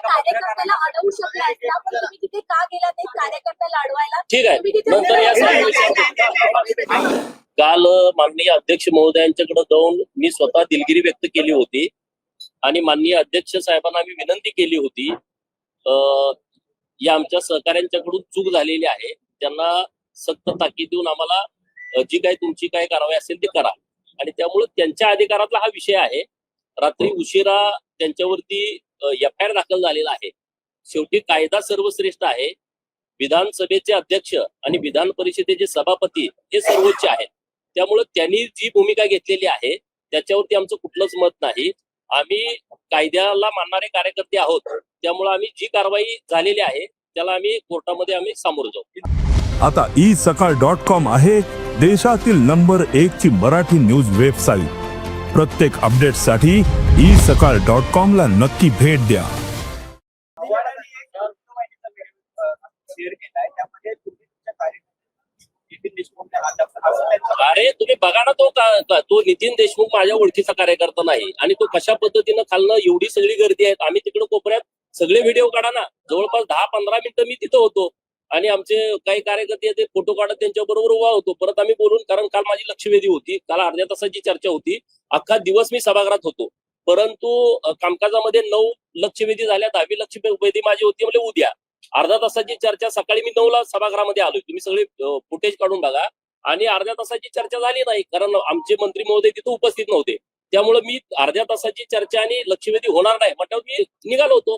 कार्यकर्त्याला अडवू शकला असता पण तुम्ही तिथे का गेला ते कार्यकर्त्याला अडवायला? ठीक आहे. नंतर या काल माननीय अध्यक्ष महोदयांच्याकडे जाऊन मी स्वतः दिलगिरी व्यक्त केली होती. आणि माननीय अध्यक्ष साहेबांना मी विनंती केली होती. अ, या आमच्या सहकाऱ्यांच्याकडून चूक झालेली आहे. त्यांना सक्त ताकीद देऊन आम्हाला जी काही तुमची काय कारवाई असेल ती करा. आणि त्यामुळे त्यांच्या अधिकारातला हा विषय आहे. रात्री उशिरा त्यांच्यावरती एफ आय आर दाखल झालेला आहे. शेवटी कायदा सर्वश्रेष्ठ आहे. विधानसभेचे अध्यक्ष आणि विधान परिषदेचे सभापती हे सर्वोच्च आहेत. त्यामुळे त्यांनी जी भूमिका घेतलेली आहे त्याच्यावरती आमचं कुठलंच मत नाही. आम्ही कायद्याला मानणारे कार्यकर्ते आहोत. त्यामुळे आम्ही जी कारवाई झालेली आहे त्याला आम्ही कोर्टामध्ये आम्ही सामोरं जाऊ. आता ई सकाळ डॉट कॉम आहे देशातील नंबर एक ची मराठी न्यूज वेबसाईट प्रत्येक अपडेटसाठी ई सकाळ डॉट कॉम ला नक्की भेट द्या. अरे तुम्ही बघा ना तो का- तो नितीन देशमुख माझ्या ओळखीचा कार्यकर्ता नाही. आणि तो कशा पद्धतीनं खालनं एवढी सगळी गर्दी आहे आम्ही तिकडे कोपऱ्यात सगळे व्हिडिओ काढा ना. जवळपास दहा पंधरा मिनिटं मी तिथं होतो. आणि आमचे काही कार्यकर्ते ते फोटो काढत त्यांच्या बरोबर उभा होतो. परत आम्ही बोलून कारण काल माझी लक्षवेधी होती काल अर्ध्या तासाची चर्चा होती. अख्खा दिवस मी सभागृहात होतो. परंतु कामकाजामध्ये नऊ लक्षवेधी झाल्या दहावी लक्षवेधी माझी होती म्हणजे उद्या. अर्धा तासाची चर्चा सकाळी मी नऊला सभागृहामध्ये आलोय तुम्ही सगळे फुटेज काढून बघा. आणि अर्ध्या तासाची चर्चा झाली नाही कारण आमचे मंत्री महोदय तिथे उपस्थित नव्हते. त्यामुळे मी अर्ध्या तासाची चर्चा आणि लक्षवेधी होणार नाही. म्हटल्यावर मी निघालो होतो.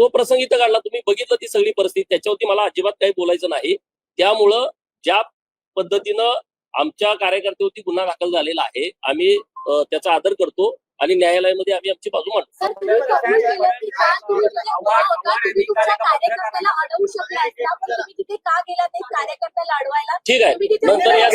तो प्रसंग इथं काढला. तुम्ही बघितलं ती सगळी परिस्थिती. त्याच्यावरती मला अजिबात काही बोलायचं नाही. त्यामुळं ज्या पद्धतीनं आमच्या कार्यकर्त्यावरती गुन्हा दाखल झालेला आहे आम्ही त्याचा आदर करतो आणि न्यायालयामध्ये आम्ही आमची बाजू मांडतो. ठीक आहे. नंतर या